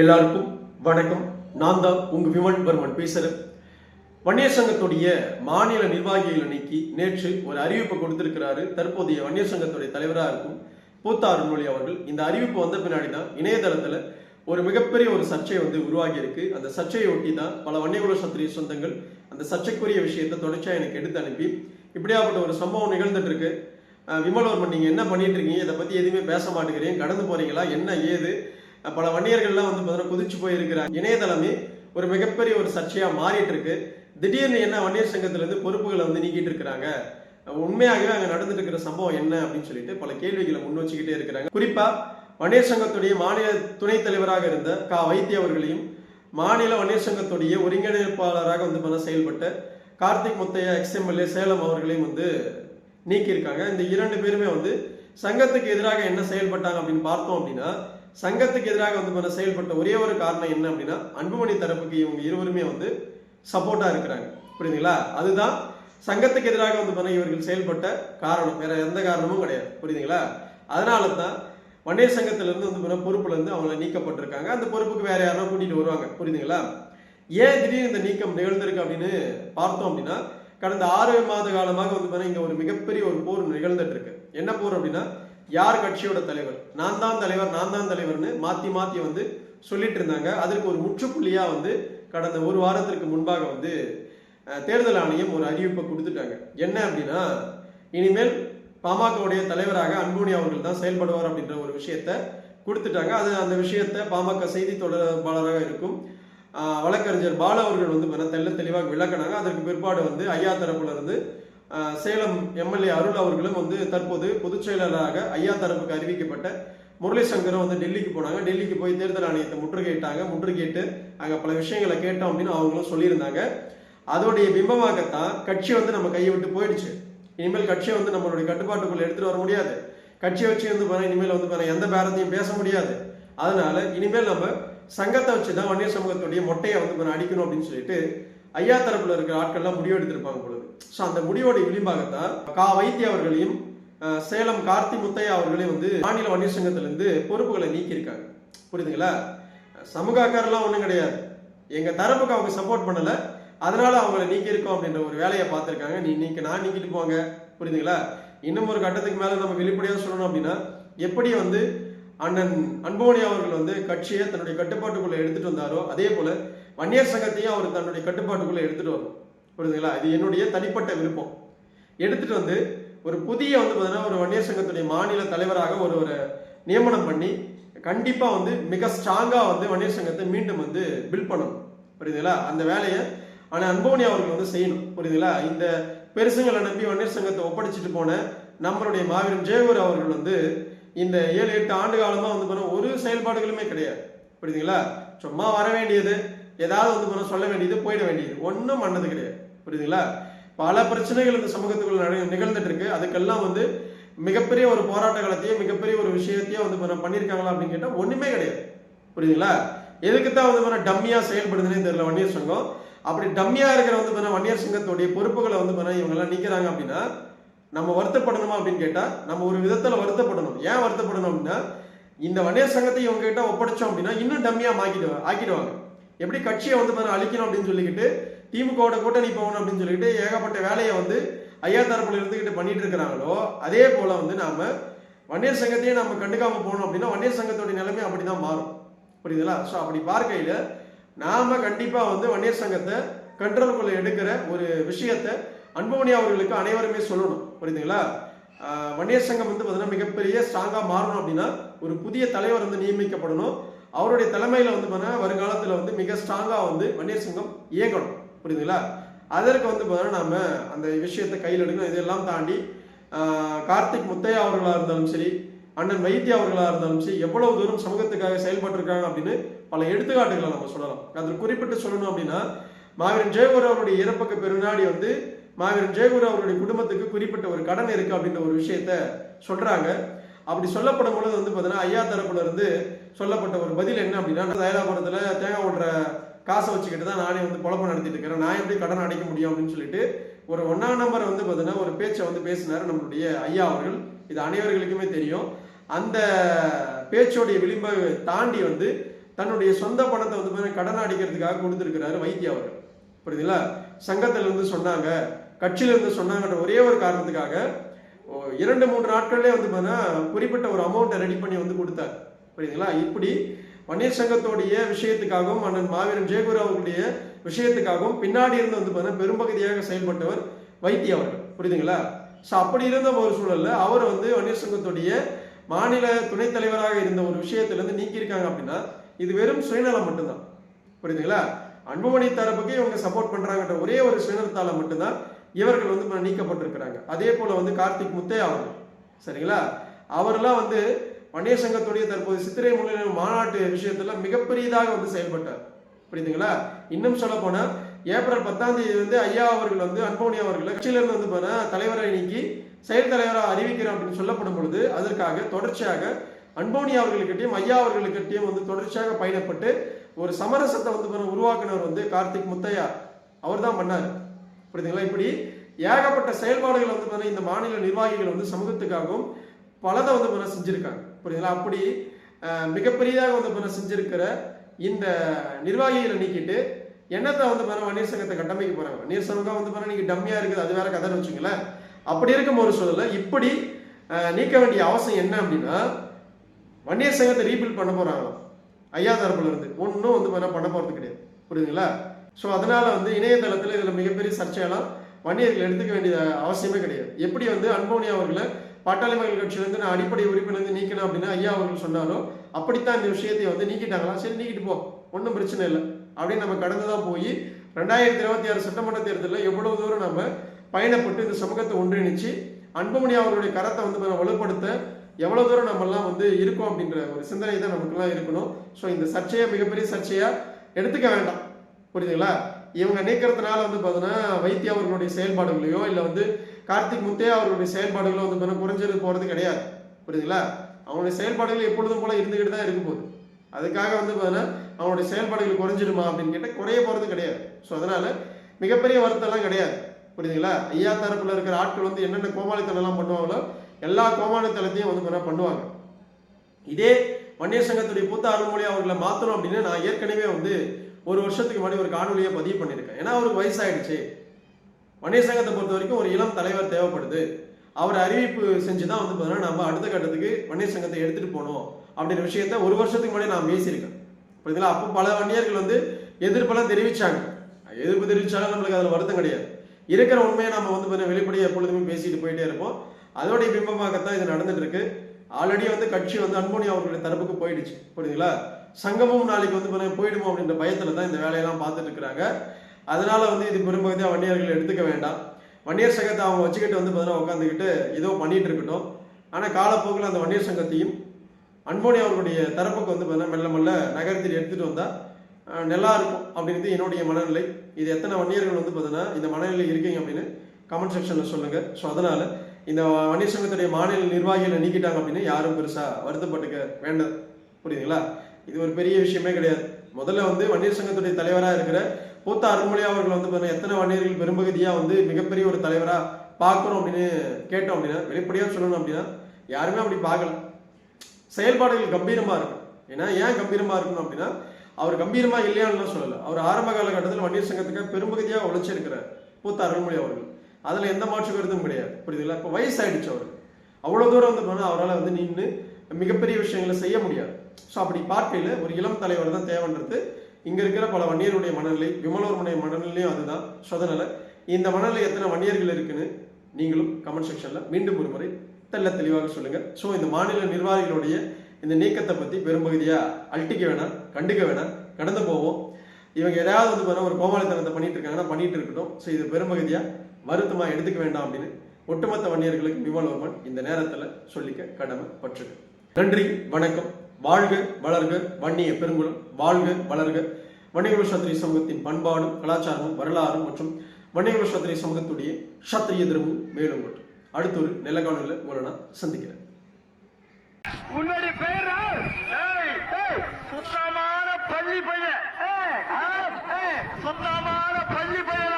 எல்லாருக்கும் வணக்கம். நான் தான் உங்க விமன் பர்மன் பேசுறேன். வன்னியர் சங்கத்துடைய மாநில நிர்வாகிகள் அன்னைக்கு நேற்று ஒரு அறிவிப்பு கொடுத்திருக்கிறாரு. தற்போதைய வன்னியர் சங்கத்துடைய தலைவராக இருக்கும் பூத்தா அருள்மொழி அவர்கள். இந்த அறிவிப்பு வந்த பின்னாடி தான் இணையதளத்துல ஒரு மிகப்பெரிய ஒரு சர்ச்சை வந்து உருவாகி இருக்கு. அந்த சர்ச்சையை ஒட்டி தான் பல வன்னியகுல சத்திரிய சொந்தங்கள் அந்த சர்ச்சைக்குரிய விஷயத்தை தொடர்ச்சியா எனக்கு எடுத்து அனுப்பி இப்படியாப்பட்ட ஒரு சம்பவம் நிகழ்ந்துட்டு இருக்கு. விமலோர்மன் நீங்க என்ன பண்ணிட்டு இருக்கீங்க? இதை பத்தி எதுவுமே பேச மாட்டேங்கிறீங்க. கடந்து போறீங்களா? என்ன ஏது? பல வன்னியர்கள்லாம் வந்து பார்த்தீங்கன்னா குதிச்சு போயிருக்கிறாங்க. இணையதளமே ஒரு மிகப்பெரிய ஒரு சர்ச்சையாக மாறிட்டு இருக்கு திடீர்னு என்ன வன்னியர் சங்கத்திலேருந்து பொறுப்புகளை வந்து நீக்கிட்டு இருக்கிறாங்க? உண்மையாகவே அங்கே நடந்துட்டு இருக்கிற சம்பவம் என்ன அப்படின்னு சொல்லிட்டு பல கேள்விகளை முன் வச்சுக்கிட்டே இருக்கிறாங்க. குறிப்பாக வன்னியர் சங்கத்துடைய மாநில துணைத் தலைவராக இருந்த கா. வைத்திய அவர்களையும் மாநில வன்னியர் சங்கத்துடைய ஒருங்கிணைப்பாளராக வந்து பண்ண செயல்பட்ட கார்த்திக் முத்தையா எக்ஸ்எம்எல்ஏ சேலம் அவர்களையும் வந்து நீக்கியிருக்காங்க. இந்த இரண்டு பேருமே வந்து சங்கத்துக்கு எதிராக என்ன செயல்பட்டாங்க அப்படின்னு பார்த்தோம் அப்படின்னா சங்கத்துக்கு எதிராக வந்து பண்ண செயல்பட்ட ஒரே ஒரு காரணம் என்ன அப்படின்னா அன்புமணி தரப்புக்கு இவங்க இருவருமே வந்து சப்போர்ட்டா இருக்கிறாங்க. புரியுதுங்களா? அதுதான் சங்கத்துக்கு எதிராக வந்து பண்ண இவர்கள் செயல்பட்ட காரணம். வேற எந்த காரணமும் கிடையாது. புரியுதுங்களா? அதனால தான் வன்னியர் சங்கத்திலிருந்து வந்து பண்ண பொறுப்புல இருந்து அவங்கள நீக்கப்பட்டிருக்காங்க. அந்த பொறுப்புக்கு வேற யாரும் கூட்டிட்டு வருவாங்க. புரியுதுங்களா? ஏன் திடீர்னு இந்த நீக்கம் நிகழ்ந்திருக்கு அப்படின்னு பார்த்தோம் அப்படின்னா கடந்த ஆறு மாத காலமாக வந்து பார்த்தீங்கன்னா இங்க ஒரு மிகப்பெரிய ஒரு போர் நிகழ்ந்துட்டு இருக்கு. என்ன போர் அப்படின்னா யார் கட்சியோட தலைவர்? நான் தான் தலைவர் நான் தான் தலைவர்னு மாத்தி மாத்தி வந்து சொல்லிட்டு இருந்தாங்க. அதற்கு ஒரு முற்றுப்புள்ளியா வந்து கடந்த ஒரு வாரத்திற்கு முன்பாக வந்து தேர்தல் ஆணையம் ஒரு அறிவிப்பை கொடுத்துட்டாங்க. என்ன அப்படின்னா இனிமேல் பாமகவுடைய தலைவராக அன்புமணி அவர்கள் தான் செயல்படுவார் அப்படின்ற ஒரு விஷயத்த கொடுத்துட்டாங்க. அது அந்த விஷயத்த பாமக செய்தி தொடர்பாளராக இருக்கும் வழக்கறிஞர் பாலு அவர்கள் வந்து தெல்ல தெளிவாக விளக்குனாங்க. அதற்கு பிற்பாடு வந்து ஐயா தரப்புல இருந்து சேலம் எம்எல்ஏ அருள் அவர்களும் வந்து தற்போது பொதுச் செயலாளராக ஐயா தரப்புக்கு அறிவிக்கப்பட்ட முரளி சங்கரும் வந்து டெல்லிக்கு போனாங்க. டெல்லிக்கு போய் தேர்தல் ஆணையத்தை முற்றுகையிட்டாங்க. முற்றுகையிட்டு அங்கே பல விஷயங்களை கேட்டோம் அப்படின்னு அவங்களும் சொல்லியிருந்தாங்க. அதோடைய பிம்பமாகத்தான் கட்சி வந்து நம்ம கையை விட்டு போயிடுச்சு. இனிமேல் கட்சியை வந்து நம்மளுடைய கட்டுப்பாட்டுக்குள்ள எடுத்துட்டு வர முடியாது. கட்சியை வச்சு வந்து பாருங்க இனிமேல் வந்து பாருங்க எந்த பேரத்தையும் பேச முடியாது. அதனால இனிமேல் நம்ம சங்கத்தை வச்சு தான் வன்னியர் சமூகத்துடைய மொட்டையை வந்து பாருங்க அடிக்கணும் அப்படின்னு சொல்லிட்டு ஐயா தரப்புல இருக்கிற ஆட்கள்லாம் முடிவு எடுத்திருப்பாங்க போல ஸோ அந்த முடிவோட விளிம்பாகத்தான் கா. வைத்திய அவர்களையும் சேலம் கார்த்தி முத்தையா அவர்களையும் வந்து மாநில வன்னியர் சங்கத்திலிருந்து பொறுப்புகளை நீக்கியிருக்காங்க. புரியுதுங்களா? சமூக அக்கறைலாம் ஒன்றும் கிடையாது. எங்கள் தரப்புக்கு அவங்க சப்போர்ட் பண்ணலை. அதனால அவங்கள நீக்கியிருக்கோம் அப்படின்ற ஒரு வேலையை பார்த்துருக்காங்க. நீ நீங்க நான் நீக்கிட்டு போங்க. புரியுதுங்களா? இன்னும் ஒரு கட்டத்துக்கு மேலே நம்ம வெளிப்படையாக சொல்லணும் அப்படின்னா எப்படி வந்து அண்ணன் அன்போனி அவர்கள் வந்து கட்சியை தன்னுடைய கட்டுப்பாட்டுக்குள்ளே எடுத்துகிட்டு வந்தாரோ அதே போல் வன்னியர் சங்கத்தையும் அவர் தன்னுடைய கட்டுப்பாட்டுக்குள்ளே எடுத்துகிட்டு வரணும். புரியுதுங்களா இது என்னுடைய தனிப்பட்ட விருப்பம். எடுத்துட்டு வந்து ஒரு புதிய வந்து பார்த்தீங்கன்னா ஒரு வன்னியர் சங்கத்துடைய மாநில தலைவராக ஒரு ஒரு நியமனம் பண்ணி கண்டிப்பாக வந்து மிக ஸ்ட்ராங்காக வந்து வன்னியர் சங்கத்தை மீண்டும் வந்து பில்ட் பண்ணணும். புரியுதுங்களா? அந்த வேலையை ஆனால் அன்போனி அவர்கள் வந்து செய்யணும். புரியுதுங்களா? இந்த பெருசுங்களை நம்பி வன்னியர் சங்கத்தை ஒப்படைச்சிட்டு போன நம்மளுடைய மாவீரன் ஜெயவர் அவர்கள் வந்து இந்த ஏழு எட்டு ஆண்டு காலமாக வந்து பாருங்க ஒரு செயல்பாடுகளுமே கிடையாது. புரியுதுங்களா? சும்மா வர வேண்டியது ஏதாவது வந்து பண்ண சொல்ல வேண்டியது போயிட வேண்டியது. ஒன்றும் பண்ணது கிடையாது. புரியுதுங்களா? பல பிரச்சனைகள் இந்த சமூகத்துக்குள்ள நட- நிகழ்ந்துட்டு இருக்கு அதுக்கெல்லாம் வந்து மிகப்பெரிய ஒரு போராட்ட காலத்தையும் மிகப்பெரிய ஒரு விஷயத்தையும் வந்து பண்ணியிருக்காங்களா அப்படின்னு கேட்டால் ஒன்றுமே கிடையாது. புரியுதுங்களா? எதுக்கு தான் வந்து பாருங்க டம்மியாக செயல்படுதுன்னே தெரியல வன்னியர் சங்கம். அப்படி டம்மியாக இருக்கிற வந்து பாருங்க வன்னியர் சங்கத்துடைய பொறுப்புகளை வந்து பாருங்க இவங்கெல்லாம் நிற்கிறாங்க அப்படின்னா நம்ம வருத்தப்படணுமா அப்படின்னு கேட்டால் நம்ம ஒரு விதத்தில் வருத்தப்படணும். ஏன் வருத்தப்படணும் அப்படின்னா இந்த வன்னியர் சங்கத்தை இவங்க கிட்ட ஒப்படைச்சோம் அப்படின்னா இன்னும் டம்மியாக ஆக்கிடுவாங்க ஆக்கிடுவாங்க. எப்படி கட்சியை வந்து பாருங்க அழிக்கணும் அப்படின்னு சொல்லிக்கிட்டு திமுகவோட கூட்டணி போகணும் அப்படின்னு சொல்லிட்டு ஏகப்பட்ட வேலையை வந்து ஐயா தரப்புல இருந்துகிட்டு பண்ணிட்டு இருக்கிறாங்களோ அதே போல வந்து நாம வன்னியர் சங்கத்தையே நம்ம கண்டுக்காம போனோம் அப்படின்னா வன்னியர் சங்கத்தோட நிலைமை அப்படிதான் மாறும். புரியுதுங்களா? ஸோ அப்படி பார்க்கையில நாம கண்டிப்பா வந்து வன்னியர் சங்கத்தை கண்ட்ரோலுக்குள்ள எடுக்கிற ஒரு விஷயத்தை அன்புமணி அவர்களுக்கு அனைவருமே சொல்லணும். புரியுதுங்களா? வன்னியர் சங்கம் வந்து பார்த்தீங்கன்னா மிகப்பெரிய ஸ்ட்ராங்காக மாறணும் அப்படின்னா ஒரு புதிய தலைவர் வந்து நியமிக்கப்படணும். அவருடைய தலைமையில் வந்து பார்த்தீங்கன்னா வருங்காலத்தில் வந்து மிக ஸ்ட்ராங்காக வந்து வன்னியர் சங்கம் இயங்கணும். புரியுதுங்களா? அதற்கு வந்து பார்த்தீங்கன்னா நம்ம அந்த விஷயத்தை கையில் எடுக்கணும். இதெல்லாம் தாண்டி கார்த்திக் முத்தையா அவர்களாக இருந்தாலும் சரி அண்ணன் வைத்திய அவர்களாக இருந்தாலும் சரி எவ்வளவு தூரம் சமூகத்துக்காக செயல்பட்டிருக்காங்க அப்படின்னு பல எடுத்துக்காட்டுகளை நம்ம சொல்லலாம். அதில் குறிப்பிட்டு சொல்லணும் அப்படின்னா மாவீரன் ஜெயகுரு அவருடைய இறப்புக்கு பின்னாடி வந்து மாவீரன் ஜெயகுரு அவருடைய குடும்பத்துக்கு குறிப்பிட்ட ஒரு கடன் இருக்கு அப்படின்ற ஒரு விஷயத்த சொல்றாங்க. அப்படி சொல்லப்படும் பொழுது வந்து பார்த்தீங்கன்னா ஐயா தரப்புல இருந்து சொல்லப்பட்ட ஒரு பதில் என்ன அப்படின்னா தயாராபுரத்தில் தேங்காய் ஓடுற காசை வச்சுக்கிட்டு தான் நானே வந்து குழப்பம் நடத்திட்டு இருக்கிறேன். நான் எப்படி கடன் அடைக்க முடியும் அப்படின்னு சொல்லிட்டு ஒரு ஒன்னாம் நம்பர் வந்து பார்த்தீங்கன்னா ஒரு பேச்சை வந்து பேசினார் நம்மளுடைய ஐயா அவர்கள். இது அனைவர்களுக்குமே தெரியும். அந்த பேச்சோடைய விளிம்பை தாண்டி வந்து தன்னுடைய சொந்த பணத்தை வந்து பார்த்தீங்கன்னா கடன் அடிக்கிறதுக்காக கொடுத்துருக்கிறாரு வைத்திய அவர்கள். புரியுதுங்களா? சங்கத்துல இருந்து சொன்னாங்க கட்சியில இருந்து சொன்னாங்கன்ற ஒரே ஒரு காரணத்துக்காக ஓ, இரண்டு மூன்று நாட்கள்லேயே வந்து பார்த்தீங்கன்னா குறிப்பிட்ட ஒரு அமௌண்ட்டை ரெடி பண்ணி வந்து கொடுத்தார். புரியுதுங்களா? இப்படி வன்னியர் சங்கத்தோடைய விஷயத்துக்காகவும் அண்ணன் மாவீரன் ஜெயகுரு அவர்களுடைய விஷயத்துக்காகவும் பின்னாடி இருந்து வந்து பார்த்தீங்கன்னா பெரும்பகுதியாக செயல்பட்டவர் வைத்திய அவர்கள். புரியுதுங்களா? ஸோ அப்படி இருந்த ஒரு சூழலில் அவர் வந்து வன்னியர் சங்கத்துடைய மாநில துணைத் தலைவராக இருந்த ஒரு விஷயத்துலேருந்து நீக்கியிருக்காங்க அப்படின்னா இது வெறும் சுயநலம் மட்டும்தான். புரியுதுங்களா? அன்புமணி தரப்புக்கு இவங்க சப்போர்ட் பண்றாங்கன்ற ஒரே ஒரு சுயநலத்தால் மட்டும்தான் இவர்கள் வந்து நீக்கப்பட்டிருக்கிறாங்க. அதே போல வந்து கார்த்திக் முத்தையா அவர்கள். சரிங்களா? அவரெல்லாம் வந்து வன்னியர் சங்கத்துடைய தற்போது சித்திரை முன்னிலை மாநாட்டு விஷயத்துல மிகப்பெரியதாக வந்து செயல்பட்டார். புரியுதுங்களா? இன்னும் சொல்ல போனா ஏப்ரல் பத்தாம் தேதி வந்து ஐயா அவர்கள் வந்து அன்போனி அவர்கள் கட்சியிலிருந்து வந்து போனா தலைவரை நீக்கி செயல் தலைவராக அறிவிக்கிறோம் அப்படின்னு சொல்லப்படும் பொழுது அதற்காக தொடர்ச்சியாக அன்போனி அவர்களுக்கிட்டையும் ஐயா அவர்களுக்கிட்டையும் வந்து தொடர்ச்சியாக பயணப்பட்டு ஒரு சமரசத்தை வந்து உருவாக்குனவர் வந்து கார்த்திக் முத்தையா அவர் தான் பண்ணார். புரியுதுங்களா? இப்படி ஏகப்பட்ட செயல்பாடுகள் வந்து இந்த மாநில நிர்வாகிகள் வந்து சமூகத்துக்காகவும் பலதை வந்து செஞ்சிருக்காங்க. புரியுதுங்களா அப்படி மிகப்பெரியதாக வந்து பாருங்க செஞ்சிருக்கிற இந்த நிர்வாகிகளை நீக்கிட்டு என்னத்தை வந்து பாருங்க வன்னியர் சங்கத்தை கட்டமைக்க போறாங்க? வன்னியர் சங்கம் வந்து பாருங்க நீங்க டம்மியா இருக்குது அது வேற கதைன்னு வச்சுங்களேன் அப்படி இருக்கும் ஒரு சூழல்ல இப்படி நீக்க வேண்டிய அவசியம் என்ன அப்படின்னா வன்னியர் சங்கத்தை ரீபில்ட் பண்ண போறாங்களாம். ஐயா தரப்புல இருந்து. ஒன்றும் வந்து பண்ண பண்ண போறது கிடையாது. புரியுதுங்களா? ஸோ அதனால வந்து இணையதளத்தில் இதில் மிகப்பெரிய சர்ச்சையெல்லாம் வன்னியர்கள் எடுத்துக்க வேண்டிய அவசியமே கிடையாது. எப்படி வந்து அன்போனி அவர்களை பாட்டாளி மக்கள் கட்சியிலேருந்து நான் அடிப்படை உறுப்பினர் நீக்கணும் அப்படின்னு ஐயா அவர்கள் சொன்னாலும் அப்படித்தான் இந்த விஷயத்தை வந்து நீக்கிட்டாங்களா? சரி நீக்கிட்டு போ. ஒன்றும் பிரச்சனை இல்லை. அப்படின்னு நம்ம கடந்து தான் போய் ரெண்டாயிரத்தி இருபத்தி ஆறு சட்டமன்ற தேர்தலில் எவ்வளவு தூரம் நம்ம பயணப்பட்டு இந்த சமூகத்தை ஒன்றிணைச்சு அன்புமணி அவர்களுடைய கரத்தை வந்து நம்ம வலுப்படுத்த எவ்வளோ தூரம் நம்மெல்லாம் வந்து இருக்கோம் அப்படின்ற ஒரு சிந்தனை தான் நமக்குலாம் இருக்கணும். ஸோ இந்த சர்ச்சையை மிகப்பெரிய சர்ச்சையாக எடுத்துக்க வேண்டாம். புரியுதுங்களா? இவங்க நீக்கிறதுனால வந்து பார்த்தீங்கன்னா வைத்திய அவர்களுடைய செயல்பாடுகளையோ இல்லை வந்து கார்த்திக் முத்தையா அவர்களுடைய செயல்பாடுகளோ வந்து பார்த்தீங்கன்னா குறைஞ்சது போகிறது கிடையாது. புரியுதுங்களா? அவனுடைய செயல்பாடுகள் எப்பொழுதும் போல இருந்துகிட்டு தான் இருக்கும் போது அதுக்காக வந்து பார்த்தீங்கன்னா அவனுடைய செயல்பாடுகள் குறைஞ்சிடுமா அப்படின்னு கேட்டால் குறைய போகிறது கிடையாது. ஸோ அதனால் மிகப்பெரிய வருத்தம்லாம் கிடையாது. புரியுதுங்களா? ஐயா தரப்பில் இருக்கிற ஆட்கள் வந்து என்னென்ன கோமாளித்தனம்லாம் பண்ணுவாங்களோ எல்லா கோமாளித்தனத்தையும் வந்து பார்த்தீங்கன்னா பண்ணுவாங்க. இதே வன்னியர் சங்கத்துடைய பூத்த அருள்மொழி அவர்களை மாற்றணும் அப்படின்னு நான் ஏற்கனவே வந்து ஒரு வருஷத்துக்கு முன்னாடி ஒரு காணொலியை பதிவு பண்ணியிருக்கேன். ஏன்னா அவருக்கு வயசாயிடுச்சு. வன்னியர் சங்கத்தை பொறுத்த வரைக்கும் ஒரு இளம் தலைவர் தேவைப்படுது. அவர் அறிவிப்பு செஞ்சு தான் வந்து பார்த்தீங்கன்னா நம்ம அடுத்த கட்டத்துக்கு வன்னியர் சங்கத்தை எடுத்துகிட்டு போகணும் அப்படின்ற விஷயத்த ஒரு வருஷத்துக்கு முன்னாடி நான் பேசியிருக்கேன். புரியுதுங்களா அப்போ பல வன்னியர்கள் வந்து எதிர்ப்பெல்லாம் தெரிவிச்சாங்க. எதிர்ப்பு தெரிவிச்சாலும் நம்மளுக்கு அதில் வருத்தம் கிடையாது. இருக்கிற உண்மையை நம்ம வந்து பார்த்தீங்கன்னா வெளிப்படையாக எப்பொழுதுமே பேசிட்டு போயிட்டே இருப்போம். அதோடைய பிம்பமாகத்தான் இது நடந்துட்டு இருக்கு. ஆல்ரெடி வந்து கட்சி வந்து அன்போனி அவர்களுடைய தரப்புக்கு போயிடுச்சு. புரியுதுங்களா? சங்கமும் நாளைக்கு வந்து பார்த்தீங்கன்னா போயிடுமோ அப்படின்ற பயத்துல தான் இந்த வேலையெல்லாம் பார்த்துட்டு இருக்கிறாங்க அதனால வந்து இது பெரும்பகுதியாக வன்னியர்கள் எடுத்துக்க வேண்டாம். வன்னியர் சங்கத்தை அவங்க வச்சுக்கிட்டு வந்து பார்த்தீங்கன்னா உட்காந்துக்கிட்டு ஏதோ பண்ணிட்டு இருக்கட்டும் ஆனால் காலப்போக்கில் அந்த வன்னியர் சங்கத்தையும் அன்போனி அவர்களுடைய தரப்புக்கு வந்து பார்த்தீங்கன்னா மெல்ல மெல்ல நகரத்தில் எடுத்துட்டு வந்தா நல்லா இருக்கும் அப்படிங்கிறது என்னுடைய மனநிலை. இது எத்தனை வன்னியர்கள் வந்து பார்த்தீங்கன்னா இந்த மனநிலை இருக்கீங்க அப்படின்னு கமெண்ட் செக்ஷனில் சொல்லுங்க. ஸோ அதனால இந்த வன்னியர் சங்கத்துடைய மாநில நிர்வாகிகளை நீக்கிட்டாங்க அப்படின்னு யாரும் பெருசா வருத்தப்பட்டுக்க வேண்டாம். புரியுதுங்களா? இது ஒரு பெரிய விஷயமே கிடையாது. முதல்ல வந்து வன்னியர் சங்கத்துடைய தலைவராக இருக்கிற பூத்த அருண்மொழி அவர்கள் வந்து பார்த்தீங்கன்னா எத்தனை வன்னியர்கள் பெரும்பகுதியாக வந்து மிகப்பெரிய ஒரு தலைவராக பார்க்கணும் அப்படின்னு கேட்டோம் அப்படின்னா வெளிப்படையாக சொல்லணும் அப்படின்னா யாருமே அப்படி பார்க்கல. செயல்பாடுகள் கம்பீரமாக இருக்கும். ஏன்னா ஏன் கம்பீரமாக இருக்கணும் அப்படின்னா அவர் கம்பீரமாக இல்லையான்னு சொல்லலை. அவர் ஆரம்ப காலகட்டத்தில் வன்னியர் சங்கத்துக்கு பெரும்பகுதியாக உழைச்சிருக்கிறார் பூத்த அருள்மொழி அவர்கள். அதில் எந்த மாற்று கருத்தும் கிடையாது. புரியுதுல இப்போ வயசாயிடுச்சு அவர். அவ்வளோ தூரம் வந்து போனால் அவரால் வந்து நின்று மிகப்பெரிய விஷயங்களை செய்ய முடியாது. ஸோ அப்படி பார்க்கையில் ஒரு இளம் தலைவர் தான் தேவைன்றது. இங்கே இருக்கிற பல வன்னியருடைய மனநிலை விமலோருடைய மனநிலையும் அதுதான். ஸோ இந்த மனநிலை எத்தனை வன்னியர்கள் இருக்குன்னு நீங்களும் கமெண்ட் செக்ஷனில் மீண்டும் ஒரு முறை தெல்ல தெளிவாக சொல்லுங்கள் ஸோ இந்த மாநில நிர்வாகிகளுடைய இந்த நீக்கத்தை பற்றி பெரும்பகுதியாக அழட்டிக்க வேணாம் கண்டுக்க வேணாம் கடந்து போவோம். இவங்க எதாவது வந்து பாருங்க ஒரு கோமாளித்தனத்தை பண்ணிட்டு இருக்காங்கன்னா பண்ணிட்டு இருக்கட்டும். ஸோ இது பெரும்பகுதியாக வருத்தமாக எடுத்துக்க வேண்டாம் அப்படின்னு ஒட்டுமொத்த வன்னியர்களுக்கு விமலோர்மன் இந்த நேரத்தில் சொல்லிக்க கடமை பற்று நன்றி வணக்கம். வாழ்க வளர்க வன்னிய பெருங்குளம் வாழ்க வளர்க. வன்னியகுல சத்திரிய சமூகத்தின் பண்பாடும் கலாச்சாரமும் வரலாறும் மற்றும் வன்னியகுல சத்திரிய சமூகத்துடைய சத்திரிய தினமும் மேலும் அடுத்த ஒரு நில உங்களை நான் சந்திக்கிறேன். உன்னுடைய பேர். சுத்தமான பள்ளி பையன். ஏய், சுத்தமான பள்ளி பையன்?